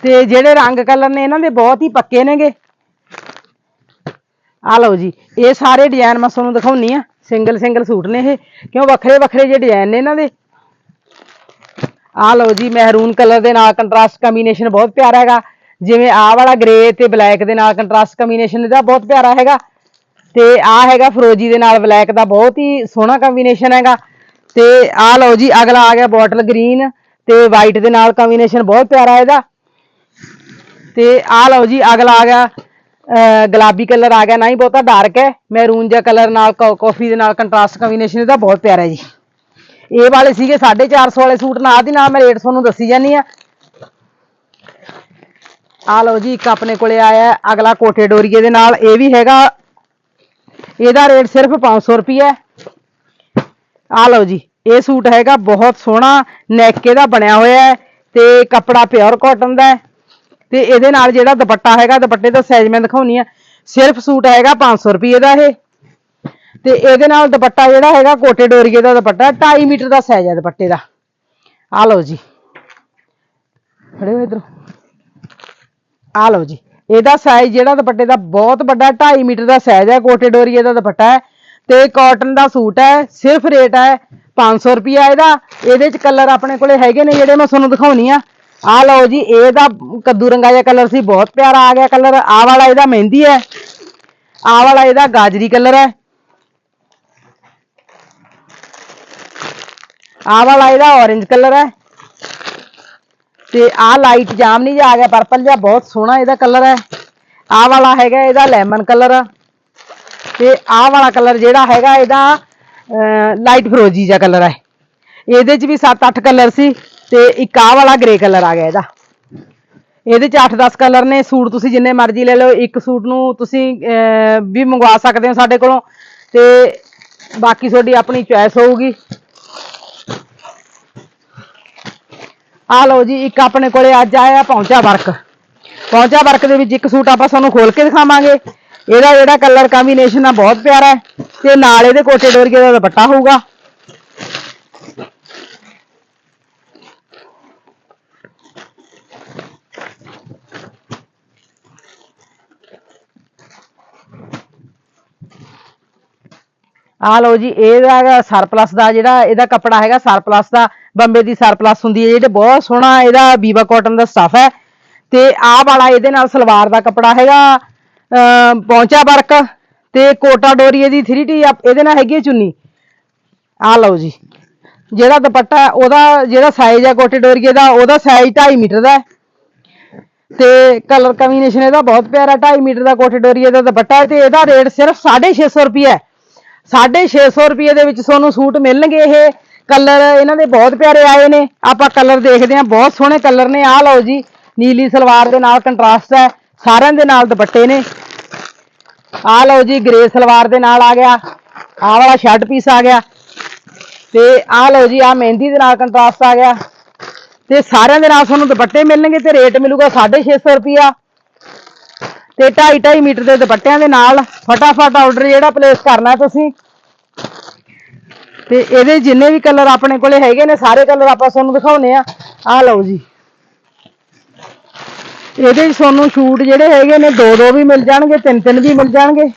ਤੇ ਜਿਹੜੇ ਰੰਗ ਕਲਰ ਨੇ, ਇਹਨਾਂ ਦੇ ਬਹੁਤ ਹੀ ਪੱਕੇ ਨੇਗੇ। ਆ ਲਓ ਜੀ, ਇਹ ਸਾਰੇ ਡਿਜ਼ਾਈਨ ਮੈਂ ਤੁਹਾਨੂੰ ਦਿਖਾਉਣੀ ਆ। ਸਿੰਗਲ ਸਿੰਗਲ ਸੂਟ ਨੇ ਇਹ। ਕਿਉਂ ਵੱਖਰੇ ਵੱਖਰੇ ਜਿਹੇ ਡਿਜ਼ਾਈਨ ਨੇ ਇਹਨਾਂ ਦੇ? ਆ ਲਓ ਜੀ ਮਹਿਰੂਨ ਕਲਰ ਦੇ ਨਾਲ ਕੰਟਰਾਸਟ ਕੰਬੀਨੇਸ਼ਨ ਬਹੁਤ ਪਿਆਰਾ ਹੈਗਾ। ਜਿਵੇਂ ਆਹ ਵਾਲਾ ਗ੍ਰੇ ਤੇ ਬਲੈਕ ਦੇ ਨਾਲ ਕੰਟਰਾਸਟ ਕੰਬੀਨੇਸ਼ਨ ਇਹਦਾ ਬਹੁਤ ਪਿਆਰਾ ਹੈਗਾ। ਤੇ ਆਹ ਹੈਗਾ ਫਰੋਜੀ ਦੇ ਨਾਲ ਬਲੈਕ ਦਾ ਬਹੁਤ ਹੀ ਸੋਹਣਾ ਕੰਬੀਨੇਸ਼ਨ ਹੈਗਾ। ਤੇ ਆ ਲਓ ਜੀ, ਅਗਲਾ ਆ ਗਿਆ ਬੋਟਲ ਗ੍ਰੀਨ ਤੇ ਵਾਈਟ ਦੇ ਨਾਲ ਕੰਬੀਨੇਸ਼ਨ ਬਹੁਤ ਪਿਆਰਾ ਇਹਦਾ। ਤੇ ਆ ਲਓ ਜੀ, ਅਗਲਾ ਆ ਗਿਆ ਗੁਲਾਬੀ ਕਲਰ ਆ ਗਿਆ, ਨਾ ਹੀ ਬਹੁਤਾ ਡਾਰਕ ਹੈ। ਮੈਰੂਨ ਜਿਹਾ ਕਲਰ ਨਾਲ ਕਾਫੀ ਦੇ ਨਾਲ ਕੰਟਰਾਸਟ ਕੰਬੀਨੇਸ਼ਨ ਇਹਦਾ ਬਹੁਤ ਪਿਆਰਾ ਹੈ ਜੀ। ਇਹ ਵਾਲੇ ਸੀਗੇ 450 ਵਾਲੇ ਸੂਟ ਨਾਲ ਦੀ ਨਾਲ ਮੈਂ ਰੇਟ ਤੁਹਾਨੂੰ ਦੱਸੀ ਜਾਨੀ ਆ ਆ ਲਓ ਜੀ, ਇੱਕ ਆਪਣੇ ਕੋਲੇ ਆਇਆ ਅਗਲਾ ਕੋਟੇ ਡੋਰੀਏ ਦੇ ਨਾਲ, ਇਹ ਵੀ ਹੈਗਾ। ਇਹਦਾ ਰੇਟ ਸਿਰਫ 500 ਰੁਪਏ ਹੈ। ਆ ਲਓ ਜੀ, ਇਹ ਸੂਟ ਹੈਗਾ ਬਹੁਤ ਸੋਹਣਾ ਨੈਕ ਇਹਦਾ ਬਣਿਆ ਹੋਇਆ ਹੈ ਤੇ ਕੱਪੜਾ ਪਿਓਰ ਕਾਟਨ ਦਾ ਹੈ। ਤੇ ਇਹਦੇ ਨਾਲ ਜਿਹੜਾ ਦੁਪੱਟਾ ਹੈਗਾ, ਦੁਪੱਟੇ ਦਾ ਸਾਈਜ਼ ਮੈਂ ਦਿਖਾਉਣੀ ਆ, ਸਿਰਫ ਸੂਟ ਹੈਗਾ 500 ਰੁਪਏ ਦਾ ਇਹ। ਤੇ ਇਹਦੇ ਨਾਲ ਦੁਪੱਟਾ ਜਿਹੜਾ ਹੈਗਾ, ਕੋਟੇ ਡੋਰੀਏ ਦਾ ਦੁਪੱਟਾ 2.5 ਮੀਟਰ ਦਾ ਸਾਈਜ਼ ਹੈ ਦੁਪੱਟੇ ਦਾ। ਆ ਲਓ ਜੀ। ਖੜੇ ਹੋ ਇਧਰ। ਆ ਲਓ ਜੀ। ਇਹਦਾ ਸਾਈਜ਼ ਜਿਹੜਾ ਦੁਪੱਟੇ ਦਾ ਬਹੁਤ ਵੱਡਾ 2.5 ਮੀਟਰ ਦਾ ਸਾਈਜ਼ ਹੈ ਕੋਟੇ ਡੋਰੀਏ ਦਾ ਦੁਪੱਟਾ ਹੈ। ਤੇ ਕਾਟਨ ਦਾ ਸੂਟ ਹੈ, ਸਿਰਫ ਰੇਟ ਹੈ 500 ਰੁਪਿਆ ਇਹਦਾ। ਇਹਦੇ ਚ ਕਲਰ ਆਪਣੇ ਕੋਲੇ ਹੈਗੇ ਨੇ ਜਿਹੜੇ ਮੈਂ ਤੁਹਾਨੂੰ ਦਿਖਾਉਣੀ ਆ। ਆ ਲਓ ਜੀ ਇਹਦਾ ਕੱਦੂ ਰੰਗਾ ਜਿਹਾ ਕਲਰ ਸੀ ਬਹੁਤ ਪਿਆਰਾ ਆ ਗਿਆ ਕਲਰ ਆ ਵਾਲਾ ਇਹਦਾ ਮਹਿੰਦੀ ਹੈ ਆ ਵਾਲਾ ਇਹਦਾ ਗਾਜਰੀ ਕਲਰ ਹੈ ਆ ਵਾਲਾ ਇਹਦਾ orange ਕਲਰ ਹੈ ਤੇ ਆ ਲਾਈਟ ਜਾਮਨੀ ਜਿਹਾ ਆ ਗਿਆ ਪਰਪਲ ਜਿਹਾ ਬਹੁਤ ਸੋਹਣਾ ਇਹਦਾ ਕਲਰ ਹੈ ਆ ਵਾਲਾ ਹੈਗਾ ਇਹਦਾ ਲੈਮਨ ਕਲਰ ਤੇ ਆਹ ਵਾਲਾ ਕਲਰ ਜਿਹੜਾ ਹੈਗਾ ਇਹਦਾ ਲਾਈਟ ਫਰੋਜੀ ਜਿਹਾ ਕਲਰ ਹੈ ਇਹਦੇ ਚ ਵੀ 7-8 ਕਲਰ ਸੀ ਤੇ ਇੱਕ ਆਹ ਵਾਲਾ ਗ੍ਰੇ ਕਲਰ ਆ ਗਿਆ ਇਹਦਾ। ਇਹਦੇ ਚ 8-10 ਕਲਰ ਨੇ, ਸੂਟ ਤੁਸੀਂ ਜਿੰਨੇ ਮਰਜ਼ੀ ਲੈ ਲਓ, ਇੱਕ ਸੂਟ ਨੂੰ ਤੁਸੀਂ ਵੀ ਮੰਗਵਾ ਸਕਦੇ ਹੋ ਸਾਡੇ ਕੋਲੋਂ। ਤੇ ਬਾਕੀ ਤੁਹਾਡੀ ਆਪਣੀ ਚੁਆਇਸ ਹੋਊਗੀ। ਆ ਲਓ ਜੀ, ਇੱਕ ਆਪਣੇ ਕੋਲੇ ਅੱਜ ਆਇਆ ਪਹੁੰਚਾ ਵਰਕ। ਪਹੁੰਚਾ ਵਰਕ ਦੇ ਵਿੱਚ ਇੱਕ ਸੂਟ ਆਪਾਂ ਤੁਹਾਨੂੰ ਖੋਲ ਕੇ ਦਿਖਾਵਾਂਗੇ। ਇਹਦਾ ਜਿਹੜਾ ਕਲਰ ਕੰਬੀਨੇਸ਼ਨ ਆ ਬਹੁਤ ਪਿਆਰਾ ਹੈ। ਤੇ ਨਾਲ ਇਹਦੇ ਕੋਟੇ ਡੋਰੀਏ ਦਾ ਦੁਪੱਟਾ ਹੋਊਗਾ। ਆਹ ਲਓ ਜੀ ਇਹਦਾ ਹੈਗਾ ਸਰਪਲਸ ਦਾ ਜਿਹੜਾ, ਇਹਦਾ ਕੱਪੜਾ ਹੈਗਾ ਸਰਪਲਸ ਦਾ, ਬੰਬੇ ਦੀ ਸਰਪਲਸ ਹੁੰਦੀ ਹੈ ਜਿਹੜੇ ਬਹੁਤ ਸੋਹਣਾ ਇਹਦਾ ਬੀਵਾ ਕਾਟਨ ਦਾ ਸਟਫ ਹੈ। ਤੇ ਆਹ ਵਾਲਾ ਇਹਦੇ ਨਾਲ ਸਲਵਾਰ ਦਾ ਕੱਪੜਾ ਹੈਗਾ ਅਮ ਪੌਂਚਾ ਵਰਕ ਤੇ ਕੋਟਾ ਡੋਰੀਏ ਦੀ 3T ਇਹਦੇ ਨਾਲ ਹੈਗੀ ਹੈ ਚੁੰਨੀ। ਆ ਲਓ ਜੀ, ਜਿਹੜਾ ਦੁਪੱਟਾ ਉਹਦਾ ਜਿਹੜਾ ਸਾਈਜ਼ ਹੈ ਕੋਟੇ ਡੋਰੀਏ ਦਾ, ਉਹਦਾ ਸਾਈਜ਼ 2.5 ਮੀਟਰ ਦਾ ਹੈ। ਤੇ ਕਲਰ ਕੰਬੀਨੇਸ਼ਨ ਇਹਦਾ ਬਹੁਤ ਪਿਆਰਾ 2.5 ਮੀਟਰ ਦਾ ਕੋਟੇ ਡੋਰੀਏ ਦਾ ਦੁਪੱਟਾ ਹੈ ਤੇ ਇਹਦਾ ਰੇਟ ਸਿਰਫ 650 ਰੁਪਏ ਹੈ। 650 ਰੁਪਏ ਦੇ ਵਿੱਚ ਤੁਹਾਨੂੰ ਸੂਟ ਮਿਲਣਗੇ ਇਹ। ਕਲਰ ਇਹਨਾਂ ਦੇ ਬਹੁਤ ਪਿਆਰੇ ਆਏ ਨੇ। ਆਪਾਂ ਕਲਰ ਦੇਖਦੇ ਹਾਂ। ਬਹੁਤ ਸੋਹਣੇ ਕਲਰ ਨੇ। ਆਹ ਲਓ ਜੀ, ਨੀਲੀ ਸਲਵਾਰ ਦੇ ਨਾਲ ਕੰਟਰਾਸਟ ਹੈ। ਸਾਰਿਆਂ ਦੇ ਨਾਲ ਦੁਪੱਟੇ ਨੇ। ਆਹ ਲਓ ਜੀ, ਗ੍ਰੇ ਸਲਵਾਰ ਦੇ ਨਾਲ ਆ ਗਿਆ। ਆਹ ਵਾਲਾ ਸ਼ਰਟ ਪੀਸ ਆ ਗਿਆ। ਤੇ ਆਹ ਲਓ ਜੀ, ਆਹ ਮਹਿੰਦੀ ਦੇ ਨਾਲ ਕੰਟਰਾਸਟ ਆ ਗਿਆ। ਤੇ ਸਾਰਿਆਂ ਦੇ ਨਾਲ ਤੁਹਾਨੂੰ ਦੁਪੱਟੇ ਮਿਲਣਗੇ ਤੇ ਰੇਟ ਮਿਲੂਗਾ 650 ਰੁਪਿਆ ਤੇ 2.5 2.5 ਮੀਟਰ ਦੇ ਦੁਪੱਟਿਆਂ ਦੇ ਨਾਲ ਫਟਾਫਟ ਆਰਡਰ ਜਿਹੜਾ ਪਲੇਸ ਕਰਨਾ ਤੁਸੀਂ। ਤੇ ਇਹਦੇ ਜਿੰਨੇ ਵੀ ਕਲਰ ਆਪਣੇ ਕੋਲੇ ਹੈਗੇ ਨੇ, ਸਾਰੇ ਕਲਰ ਆਪਾਂ ਤੁਹਾਨੂੰ ਦਿਖਾਉਨੇ ਆ। ਆਹ ਲਓ ਜੀ। ਇਹਦੇ 'ਚ ਤੁਹਾਨੂੰ ਛੂਟ ਜਿਹੜੇ ਹੈਗੇ ਨੇ, ਦੋ ਦੋ ਵੀ ਮਿਲ ਜਾਣਗੇ, ਤਿੰਨ ਤਿੰਨ ਵੀ ਮਿਲ ਜਾਣਗੇ।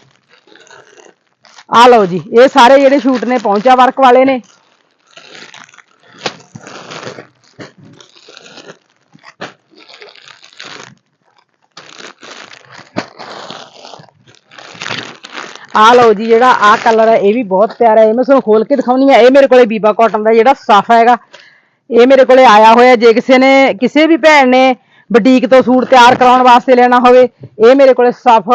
ਆ ਲਓ ਜੀ, ਇਹ ਸਾਰੇ ਜਿਹੜੇ ਛੂਟ ਨੇ, ਪਹੁੰਚਾ ਵਰਕ ਵਾਲੇ ਨੇ। ਆ ਲਓ ਜੀ ਜਿਹੜਾ ਆ ਕਲਰ ਹੈ, ਇਹ ਵੀ ਬਹੁਤ ਪਿਆਰਾ ਹੈ। ਇਹ ਮੈਂ ਤੁਹਾਨੂੰ ਖੋਲ ਕੇ ਦਿਖਾਉਣੀ ਹੈ। ਇਹ ਮੇਰੇ ਕੋਲੇ ਬੀਬਾ ਕਾਟਨ ਦਾ ਜਿਹੜਾ ਸਟਫ ਹੈਗਾ। ਇਹ ਮੇਰੇ ਕੋਲੇ ਆਇਆ ਹੋਇਆ ਜੇ ਕਿਸੇ ਨੇ, ਕਿਸੇ ਵੀ ਭੈਣ ਨੇ ਬੁਟੀਕ ਤੋਂ ਸੂਟ ਤਿਆਰ ਕਰਾਉਣ ਵਾਸਤੇ ਲੈਣਾ ਹੋਵੇ, ਇਹ ਮੇਰੇ ਕੋਲੇ ਸਟਫ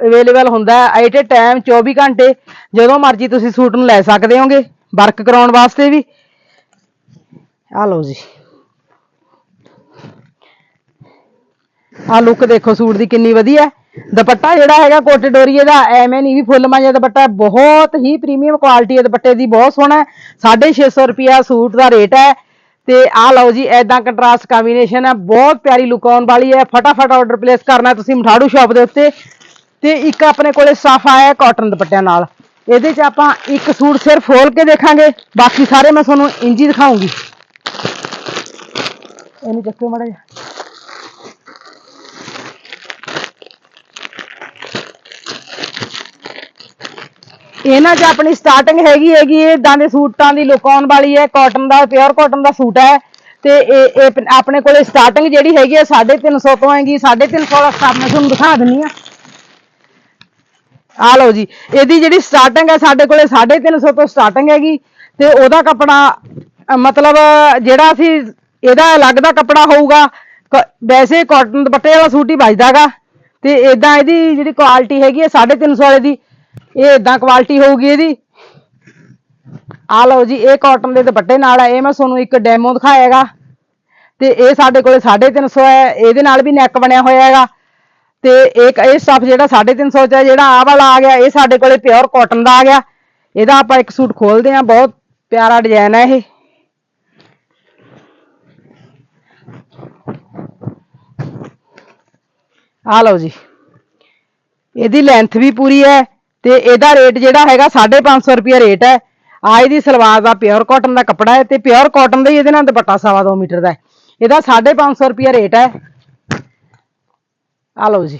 ਅਵੇਲੇਬਲ ਹੁੰਦਾ ਹੈ। ਐਟ ਏ ਟਾਈਮ 24 ਘੰਟੇ ਜਦੋਂ ਮਰਜ਼ੀ ਤੁਸੀਂ ਸੂਟ ਨੂੰ ਲੈ ਸਕਦੇ ਹੋਗੇ ਵਰਕ ਕਰਾਉਣ ਵਾਸਤੇ ਵੀ। ਆ ਲਓ ਜੀ। ਆ ਲੁੱਕ ਦੇਖੋ ਸੂਟ ਦੀ ਕਿੰਨੀ ਵਧੀਆ ਦੁਪੱਟਾ ਜਿਹੜਾ ਹੈਗਾ ਕੋਟੇ ਡੋਰੀਏ ਦਾ ਐਵੇਂ ਨਹੀਂ ਵੀ ਫੁੱਲ ਮਾਂਜਾ ਦੁਪੱਟਾ, ਬਹੁਤ ਹੀ ਪ੍ਰੀਮੀਅਮ ਕੁਆਲਿਟੀ ਹੈ ਦੁਪੱਟੇ ਦੀ, ਬਹੁਤ ਸੋਹਣਾ ਹੈ। 650 ਰੁਪਿਆ ਸੂਟ ਦਾ ਰੇਟ ਹੈ। ਤੇ ਆ ਲਓ ਜੀ ਐਦਾਂ ਕੰਟਰਾਸਟ ਕੰਬੀਨੇਸ਼ਨ ਹੈ, ਬਹੁਤ ਪਿਆਰੀ ਲੁੱਕ ਆਉਣ ਵਾਲੀ ਹੈ। ਫਟਾਫਟ ਆਰਡਰ ਪਲੇਸ ਕਰਨਾ ਤੁਸੀਂ ਮਠਾੜੂ ਸ਼ਾਪ ਦੇ ਉੱਤੇ। ਤੇ ਇੱਕ ਆਪਣੇ ਕੋਲੇ ਸਟਫ ਆਇਆ ਹੈ ਕਾਟਨ ਦੁਪੱਟਿਆਂ ਨਾਲ। ਇਹਦੇ 'ਚ ਆਪਾਂ ਇੱਕ ਸੂਟ ਸਿਰਫ ਖੋਲ ਕੇ ਦੇਖਾਂਗੇ। ਬਾਕੀ ਸਾਰੇ ਮੈਂ ਤੁਹਾਨੂੰ ਇੰਜੀ ਦਿਖਾਉਂਗੀ। ਇਹਨੂੰ ਚੱਕੋ ਮੜਾ ਜਾ ਇਹਨਾਂ 'ਚ ਆਪਣੀ ਸਟਾਰਟਿੰਗ ਹੈਗੀ ਹੈਗੀ ਇਦਾਂ ਦੇ ਸੂਟਾਂ ਦੀ ਲੁੱਕ ਆਉਣ ਵਾਲੀ ਹੈ ਕਾਟਨ ਦਾ ਪਿਓਰ ਕਾਟਨ ਦਾ ਸੂਟ ਹੈ। ਤੇ ਇਹ ਇਹ ਆਪਣੇ ਕੋਲੇ ਸਟਾਰਟਿੰਗ ਜਿਹੜੀ ਹੈਗੀ ਆ 350 ਤੋਂ ਹੈਗੀ 350 ਵਾਲਾ ਸਟਾਫ ਮੈਂ ਤੁਹਾਨੂੰ ਦਿਖਾ ਦਿੰਨੀ ਆ। ਆ ਲਓ ਜੀ, ਇਹਦੀ ਜਿਹੜੀ ਸਟਾਰਟਿੰਗ ਹੈ ਸਾਡੇ ਕੋਲੇ 350 ਤੋਂ ਸਟਾਰਟਿੰਗ ਹੈਗੀ। ਤੇ ਉਹਦਾ ਕੱਪੜਾ ਮਤਲਬ ਜਿਹੜਾ ਅਸੀਂ, ਇਹਦਾ ਅਲੱਗ ਦਾ ਕੱਪੜਾ ਹੋਊਗਾ ਵੈਸੇ ਕਾਟਨ ਦੁਪੱਟੇ ਵਾਲਾ ਸੂਟ ਹੀ ਵੱਜਦਾਗਾ। ਤੇ ਇਦਾਂ ਇਹਦੀ ਜਿਹੜੀ ਕੁਆਲਿਟੀ ਹੈਗੀ ਹੈ 350 ਵਾਲੇ ਦੀ ਇਹ ਇਦਾਂ ਕੁਆਲਿਟੀ ਹੋਊਗੀ ਇਹਦੀ। ਆ ਲਓ ਜੀ, ਇਹ ਕਾਟਨ ਦੇ ਦੁਪੱਟੇ ਨਾਲ ਹੈ ਇਹ ਮੈਂ ਤੁਹਾਨੂੰ ਇੱਕ ਡੈਮੋ ਦਿਖਾਇਆਗਾ ਤੇ ਇਹ ਸਾਡੇ ਕੋਲੇ 350 ਹੈ, ਇਹਦੇ ਨਾਲ ਵੀ ਨੈਕ ਬਣਿਆ ਹੋਇਆ ਹੈਗਾ। ਤੇ ਇੱਕ ਇਹ ਸਟਫ ਜਿਹੜਾ 350 ਚ ਹੈ, ਜਿਹੜਾ ਆਹ ਵਾਲਾ ਆ ਗਿਆ, ਇਹ ਸਾਡੇ ਕੋਲੇ ਪਿਓਰ ਕਾਟਨ ਦਾ ਆ ਗਿਆ। ਇਹਦਾ ਆਪਾਂ ਇੱਕ ਸੂਟ ਖੋਲਦੇ ਹਾਂ, ਬਹੁਤ ਪਿਆਰਾ ਡਿਜ਼ਾਈਨ ਹੈ ਇਹ। ਆ ਲਓ ਜੀ। ਇਹਦੀ ਲੈਂਥ ਵੀ ਪੂਰੀ ਹੈ ਤੇ ਇਹਦਾ ਰੇਟ ਜਿਹੜਾ ਹੈਗਾ 550 ਰੁਪਏ ਰੇਟ ਹੈ। ਆ ਇਹਦੀ ਸਲਵਾਰ ਦਾ ਪਿਓਰ ਕਾਟਨ ਦਾ ਕੱਪੜਾ ਹੈ ਤੇ ਪਿਓਰ ਕਾਟਨ ਦਾ ਹੀ ਇਹਦੇ ਨਾਲ ਦੁਪੱਟਾ ਸਵਾ ਦੋ ਮੀਟਰ ਦਾ ਹੈ। ਇਹਦਾ 550 ਰੁਪਏ ਰੇਟ ਹੈ। ਆ ਲਓ ਜੀ।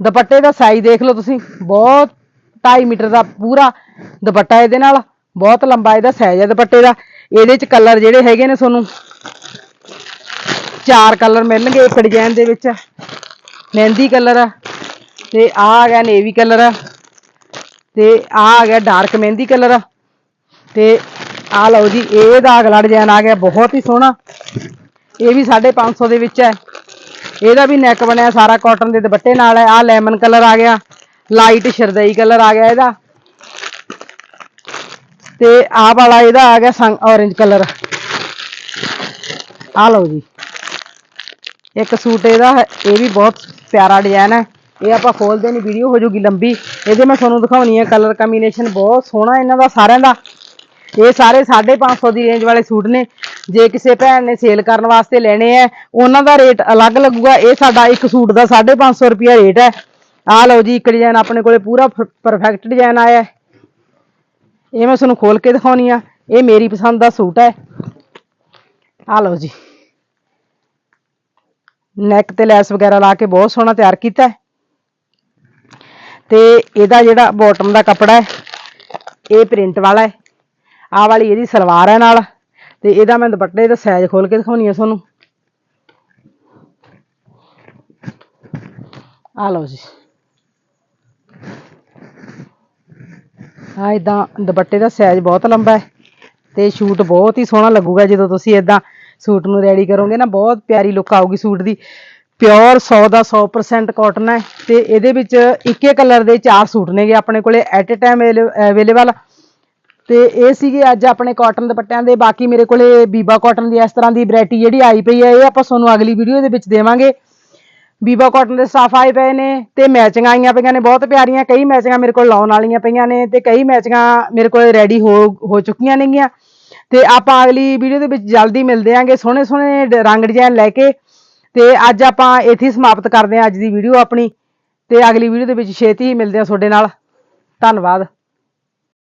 ਦੁਪੱਟੇ ਦਾ ਸਾਈਜ਼ ਦੇਖ ਲਓ ਤੁਸੀਂ। ਬਹੁਤ 2.5 ਮੀਟਰ ਦਾ ਪੂਰਾ ਦੁਪੱਟਾ ਇਹਦੇ ਨਾਲ। ਬਹੁਤ ਲੰਬਾ ਇਹਦਾ ਸਾਈਜ਼ ਹੈ ਦੁਪੱਟੇ ਦਾ। ਇਹਦੇ ਚ ਕਲਰ ਜਿਹੜੇ ਹੈਗੇ ਨੇ ਤੁਹਾਨੂੰ, ਚਾਰ ਕਲਰ ਮਿਲਣਗੇ ਇੱਕ ਡਿਜ਼ਾਈਨ ਦੇ ਵਿੱਚ। ਮਹਿੰਦੀ ਕਲਰ ਤੇ ਆ ਆ ਗਿਆ ਨੇਵੀ ਕਲਰ ਤੇ ਆ ਆ ਗਿਆ ਡਾਰਕ ਮਹਿੰਦੀ ਕਲਰ ਤੇ ਆ ਲਓ ਜੀ ਇਹਦਾ ਅਗਲਾ ਡਿਜ਼ਾਈਨ ਆ ਗਿਆ ਬਹੁਤ ਹੀ ਸੋਹਣਾ। ਇਹ ਵੀ 550 ਦੇ ਵਿੱਚ ਹੈ। ਇਹਦਾ ਵੀ ਨੈਕ ਬਣਿਆ ਸਾਰਾ ਕਾਟਨ ਦੇ ਦੁਪੱਟੇ ਨਾਲ ਹੈ। ਆ ਲੈਮਨ ਕਲਰ ਆ ਗਿਆ। ਲਾਈਟ ਸ਼ਰਦਈ ਕਲਰ ਆ ਗਿਆ ਇਹਦਾ। ਤੇ ਆਹ ਵਾਲਾ ਇਹਦਾ ਆ ਗਿਆ ਸੰਗ orange ਕਲਰ ਆ ਲਓ ਜੀ। ਇੱਕ ਸੂਟ ਇਹਦਾ ਹੈ, ਇਹ ਵੀ ਬਹੁਤ ਪਿਆਰਾ ਡਿਜ਼ਾਈਨ ਹੈ। ਇਹ ਆਪਾਂ ਖੋਲਦੇ ਨਹੀਂ ਵੀਡੀਓ ਹੋ ਜੂਗੀ ਲੰਬੀ। ਇਹਦੇ ਮੈਂ ਤੁਹਾਨੂੰ ਦਿਖਾਉਣੀ ਹੈ ਕਲਰ ਕੰਬੀਨੇਸ਼ਨ ਬਹੁਤ ਸੋਹਣਾ ਇਹਨਾਂ ਦਾ, ਸਾਰਿਆਂ ਦਾ। ਇਹ ਸਾਰੇ 550 ਦੀ ਰੇਂਜ ਵਾਲੇ ਸੂਟ ਨੇ। ਜੇ ਕਿਸੇ ਭੈਣ ਨੇ ਸੇਲ ਕਰਨ ਵਾਸਤੇ ਲੈਣੇ ਆ, ਉਹਨਾਂ ਦਾ ਰੇਟ ਅਲੱਗ ਲੱਗੂਗਾ। ਇਹ ਸਾਡਾ ਇੱਕ ਸੂਟ ਦਾ 550 ਰੁਪਿਆ ਰੇਟ ਹੈ। ਆ ਲਓ ਜੀ, ਇੱਕ ਡਿਜ਼ਾਈਨ ਆਪਣੇ ਕੋਲੇ ਪੂਰਾ ਪਰਫੈਕਟ ਡਿਜ਼ਾਈਨ ਆਇਆ ਇਹ ਮੈਂ ਤੁਹਾਨੂੰ ਖੋਲ ਕੇ ਦਿਖਾਉਣੀ ਆ। ਇਹ ਮੇਰੀ ਪਸੰਦ ਦਾ ਸੂਟ ਹੈ। ਆ ਲਓ ਜੀ। ਨੈਕ ਤੇ ਲੈਸ ਵਗੈਰਾ ਲਾ ਕੇ ਬਹੁਤ ਸੋਹਣਾ ਤਿਆਰ ਕੀਤਾ ਹੈ। ਤੇ ਇਹਦਾ ਜਿਹੜਾ ਬਾਟਮ ਦਾ ਕੱਪੜਾ ਹੈ, ਇਹ ਪ੍ਰਿੰਟ ਵਾਲਾ ਹੈ। ਆਹ ਵਾਲੀ ਇਹਦੀ ਸਲਵਾਰ ਹੈ ਨਾਲ, ਤੇ ਇਹਦਾ ਮੈਂ ਦੁਪੱਟੇ ਦਾ ਸਾਈਜ਼ ਖੋਲ ਕੇ ਦਿਖਾਉਣੀ ਆ ਤੁਹਾਨੂੰ। ਆ ਲਓ ਜੀ। ਆ ਇਦਾਂ ਦੁਪੱਟੇ ਦਾ ਸਾਈਜ਼ ਬਹੁਤ ਲੰਬਾ ਹੈ ਤੇ ਸ਼ੂਟ ਬਹੁਤ ਹੀ ਸੋਹਣਾ ਲੱਗੂਗਾ ਜਦੋਂ ਤੁਸੀਂ ਇਦਾਂ ਸੂਟ ਨੂੰ ਰੈਡੀ ਕਰੋਗੇ ਨਾ, ਬਹੁਤ ਪਿਆਰੀ ਲੁੱਕ ਆਊਗੀ ਸੂਟ ਦੀ। ਪਿਓਰ 100 ਦਾ 100% ਕਾਟਨ ਹੈ ਤੇ ਇਹਦੇ ਵਿੱਚ ਇੱਕੇ ਕਲਰ ਦੇ ਚਾਰ ਸੂਟ ਨੇਗੇ ਆਪਣੇ ਕੋਲੇ ਐਟ ਅ ਟਾਈਮ ਅਵੇਲੇਬਲ ਤੇ ਇਹ ਸੀਗੇ ਅੱਜ ਆਪਣੇ ਕਾਟਨ ਦੁਪੱਟਿਆਂ ਦੇ, ਬਾਕੀ ਮੇਰੇ ਕੋਲੇ ਬੀਬਾ ਕਾਟਨ ਦੀ ਇਸ ਤਰ੍ਹਾਂ ਦੀ ਵੈਰਾਈਟੀ ਜਿਹੜੀ ਆਈ ਪਈ ਹੈ, ਇਹ ਆਪਾਂ ਤੁਹਾਨੂੰ ਅਗਲੀ ਵੀਡੀਓ ਦੇ ਵਿੱਚ ਦੇਵਾਂਗੇ। ਬੀਬਾ ਕਾਟਨ ਦੇ ਸਟਾਫ ਆਏ ਪਏ ਨੇ ਤੇ ਮੈਚਿੰਗ ਆਈਆਂ ਪਈਆਂ ਨੇ, ਬਹੁਤ ਪਿਆਰੀਆਂ, ਕਈ ਮੈਚਿੰਗਾਂ ਮੇਰੇ ਕੋਲ ਲਾਉਣ ਵਾਲੀਆਂ ਪਈਆਂ ਨੇ ਤੇ ਕਈ ਮੈਚਿੰਗਾਂ ਮੇਰੇ ਕੋਲ ਰੈਡੀ ਹੋ ਹੋ ਚੁੱਕੀਆਂ ਨੇਗੀਆਂ। ਤੇ ਆਪਾਂ ਅਗਲੀ ਵੀਡੀਓ ਦੇ ਵਿੱਚ ਜਲਦੀ ਮਿਲਦੇ ਆਂਗੇ ਸੋਹਣੇ ਸੋਹਣੇ ਰੰਗ ਡਿਜ਼ਾਈਨ ਲੈ ਕੇ। ਤੇ ਅੱਜ ਆਪਾਂ ਇੱਥੇ ਸਮਾਪਤ ਕਰਦੇ ਹਾਂ ਅੱਜ ਦੀ ਵੀਡੀਓ ਆਪਣੀ। ਤੇ ਅਗਲੀ ਵੀਡੀਓ ਦੇ ਵਿੱਚ ਛੇਤੀ ਹੀ ਮਿਲਦੇ ਹਾਂ ਤੁਹਾਡੇ ਨਾਲ। ਧੰਨਵਾਦ।